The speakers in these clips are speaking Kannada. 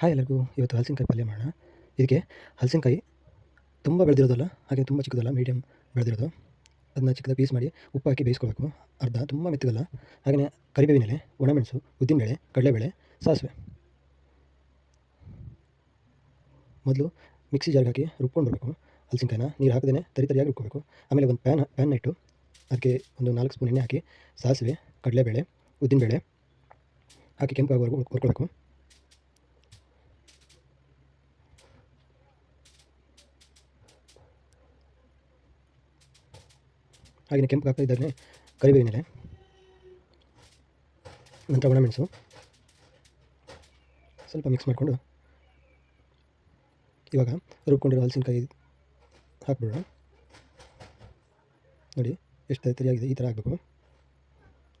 ಹಾಯ್ ಎಲ್ಲರಿಗೂ, ಇವತ್ತು ಹಲಸಿನಕಾಯಿ ಪಲ್ಯ ಮಾಡೋಣ. ಇದಕ್ಕೆ ಹಲಸಿನಕಾಯಿ ತುಂಬ ಬೆಳೆದಿರೋದಲ್ಲ, ಹಾಗೆ ತುಂಬ ಚಿಕ್ಕದಲ್ಲ ಮೀಡಿಯಮ್ ಬೆಳೆದಿರೋದು. ಅದನ್ನ ಚಿಕ್ಕದಾಗಿ ಪೀಸ್ ಮಾಡಿ ಉಪ್ಪು ಹಾಕಿ ಬೇಯಿಸ್ಕೋಬೇಕು ಅರ್ಧ, ತುಂಬ ಮೆತ್ತಗಲ್ಲ. ಹಾಗೆಯೇ ಕರಿಬೇವಿನ ಎಲೆ ಒಣಮೆಣಸು, ಉದ್ದಿನಬೇಳೆ, ಕಡಲೆಬೇಳೆ, ಸಾಸಿವೆ. ಮೊದಲು ಮಿಕ್ಸಿ ಜಾರ್ಗೆ ಹಾಕಿ ರುಬ್ಕೊಂಡು ಬರಬೇಕು ಹಲಸಿನಕಾಯಿನ ನೀರು ಹಾಕದೇ ತರಿ ತರಿಯಾಗಿ ರುಬ್ಕೋಬೇಕು ಆಮೇಲೆ ಒಂದು ಪ್ಯಾನ್ ಪ್ಯಾನ್ ಇಟ್ಟು ಅದಕ್ಕೆ ಒಂದು ನಾಲ್ಕು ಸ್ಪೂನ್ ಎಣ್ಣೆ ಹಾಕಿ ಸಾಸಿವೆ, ಕಡಲೆಬೇಳೆ, ಉದ್ದಿನಬೇಳೆ ಹಾಕಿ ಕೆಂಪು ಹೊರ್ಕೊಳ್ಬೇಕು ಹುರ್ಕೊಳ್ಬೇಕು. ಹಾಗೆಯೇ ಕೆಂಪು ಆಗ್ತಾ ಇದ್ದರೆ ಕರಿಬೇವಿನ ಎಲೆ. ನಂತರ ಒಣಮೆಣಸು. ಸ್ವಲ್ಪ ಮಿಕ್ಸ್ ಮಾಡಿಕೊಂಡು ಇವಾಗ ರುಬ್ಕೊಂಡಿರೋ ಹಲಸಿನಕಾಯಿ ಹಾಕ್ಬಿಡೋಣ. ನೋಡಿ ಎಷ್ಟು ತರಿಯಾಗಿದೆ, ಈ ಥರ ಆಗಬೇಕು.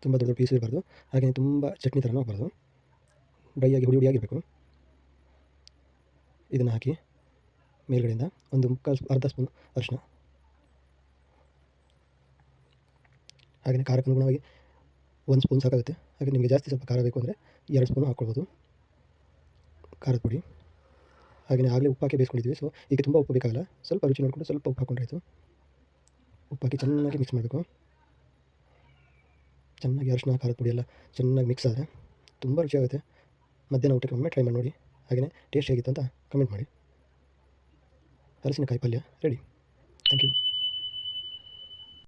ತುಂಬ ದೊಡ್ಡ ಪೀಸ್ ಇರಬಾರ್ದು. ಹಾಗೆಯೇ ತುಂಬ ಚಟ್ನಿ ಥರನೂ ಹಾಕ್ಬಾರ್ದು ಡ್ರೈ ಆಗಿ ಹುಡಿ ಹುಡಿಯಾಗಿರಬೇಕು ಇದನ್ನು ಹಾಕಿ ಮೇಲ್ಗಡೆಯಿಂದ ಒಂದು ಮುಕ್ಕಾಲು ಅರ್ಧ ಸ್ಪೂನ್ ಅರಿಶಿನ ಹಾಗೆಯೇ ಖಾರಕ್ಕೆ ಅನುಗುಣವಾಗಿ ಒಂದು ಸ್ಪೂನ್ ಸಾಕಾಗುತ್ತೆ. ಹಾಗೆ ನಿಮಗೆ ಜಾಸ್ತಿ ಸ್ವಲ್ಪ ಖಾರ ಬೇಕು ಅಂದರೆ ಎರಡು ಸ್ಪೂನು ಹಾಕ್ಕೊಳ್ಬೋದು. ಖಾರದ ಪುಡಿ. ಹಾಗೆಯೇ ಆಗಲೇ ಉಪ್ಪು ಹಾಕಿ ಬೇಯಿಸ್ಕೊಂಡಿದ್ವಿ ಸೊ ಈಗ ತುಂಬ ಉಪ್ಪು ಬೇಕಾಗಲ್ಲ. ಸ್ವಲ್ಪ ರುಚಿ ನೋಡಿಕೊಂಡು ಸ್ವಲ್ಪ ಉಪ್ಪು ಹಾಕ್ಕೊಂಡಾಯಿತು ಉಪ್ಪಾಕಿ ಚೆನ್ನಾಗಿ ಮಿಕ್ಸ್ ಮಾಡಬೇಕು. ಚೆನ್ನಾಗಿ ಅರಿಶಿನ, ಖಾರದ ಪುಡಿ ಎಲ್ಲ ಚೆನ್ನಾಗಿ ಮಿಕ್ಸ್ ಆದರೆ ತುಂಬ ರುಚಿಯಾಗುತ್ತೆ ಮಧ್ಯಾಹ್ನ ಊಟಕ್ಕೆ ಒಮ್ಮೆ ಟ್ರೈ ಮಾಡಿ ನೋಡಿ. ಹಾಗೆಯೇ ಟೇಸ್ಟ್ ಹೇಗಿತ್ತು ಅಂತ ಕಮೆಂಟ್ ಮಾಡಿ. ಹಲಸಿನಕಾಯಿ ಪಲ್ಯ ರೆಡಿ ಥ್ಯಾಂಕ್ ಯು